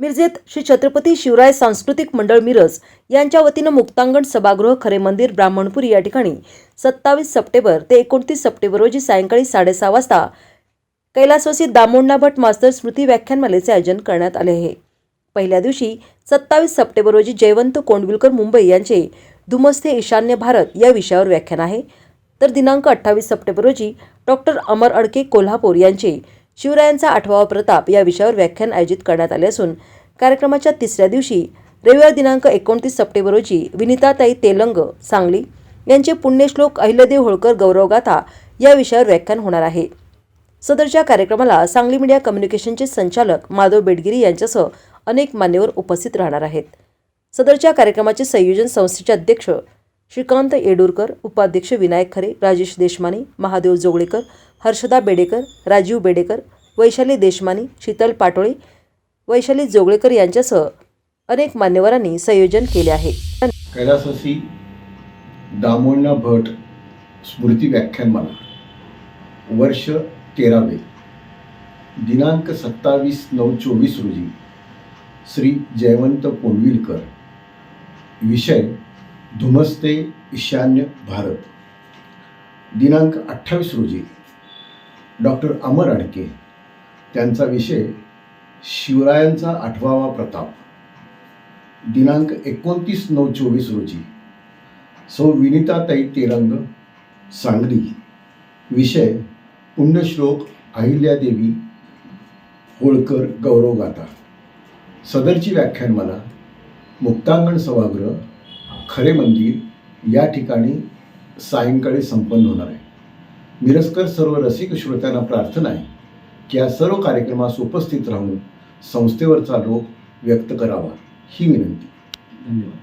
मिरजेत श्री छत्रपती शिवराय सांस्कृतिक मंडळ मिरज यांच्या वतीनं मुक्तांगण सभागृह खरे मंदिर ब्राह्मणपुरी या ठिकाणी सत्तावीस सप्टेंबर ते एकोणतीस सप्टेंबर रोजी सायंकाळी साडेसहा वाजता कैलासवासी दामोंडा भट मास्तर स्मृती व्याख्यानमालेचे आयोजन करण्यात आले आहे. पहिल्या दिवशी सत्तावीस सप्टेंबर रोजी जयवंत कोंडविलकर मुंबई यांचे धुमस्ते ईशान्य भारत या विषयावर व्याख्यान आहे. तर दिनांक अठ्ठावीस सप्टेंबर रोजी डॉक्टर अमर अडके कोल्हापूर यांचे शिवरायांचा आठवावा प्रताप या विषयावर व्याख्यान आयोजित करण्यात आले असून कार्यक्रमाच्या तिसऱ्या दिवशी रविवार दिनांक एकोणतीस सप्टेंबर रोजी विनिताताई तेलंग सांगली यांचे पुण्यश्लोक अहिल्यादेव होळकर गौरवगाथा या विषयावर व्याख्यान होणार आहे. सदरच्या कार्यक्रमाला सांगली मीडिया कम्युनिकेशनचे संचालक माधव बेडगिरी यांच्यासह अनेक मान्यवर उपस्थित राहणार आहेत. सदरच्या कार्यक्रमाचे संयोजन संस्थेचे अध्यक्ष श्रीकांत येडूरकर उपाध्यक्ष विनायक खरे राजेश देशमाने महादेव जोगळेकर हर्षदा बेडेकर राजीव बेडेकर वैशाली देशमाने शीतल पाटोळे वैशाली जोगळेकर यांच्यासह अनेक मान्यवरांनी संयोजन केले आहे. कैलासवासी दामोंडा भट स्मृती व्याख्यानमाला वर्ष तेरावे. दिनांक सत्तावीस नऊ चोवीस रोजी श्री जयवंत पोंडविलकर विषय धुमस्ते ईशान्य भारत. दिनांक अठ्ठावीस रोजी डॉक्टर अमर अडके त्यांचा विषय शिवरायांचा आठवावा प्रताप. दिनांक एकोणतीस नऊ चोवीस रोजी सौ विनिताताई तेरंग सांगली विषय पुण्यश्लोक अहिल्यादेवी होळकर गौरवगाथा सदरची व्याख्यानमाला मुक्तांगण सभागृह खरे मंदिर या ठिकाणी सायंकाळी संपन्न होणार आहे. मिरजकर सर्व रसिक श्रोत्यांना प्रार्थना आहे की या सर्व कार्यक्रमास उपस्थित राहून संस्थेवरचा रोग व्यक्त करावा ही विनंती. धन्यवाद.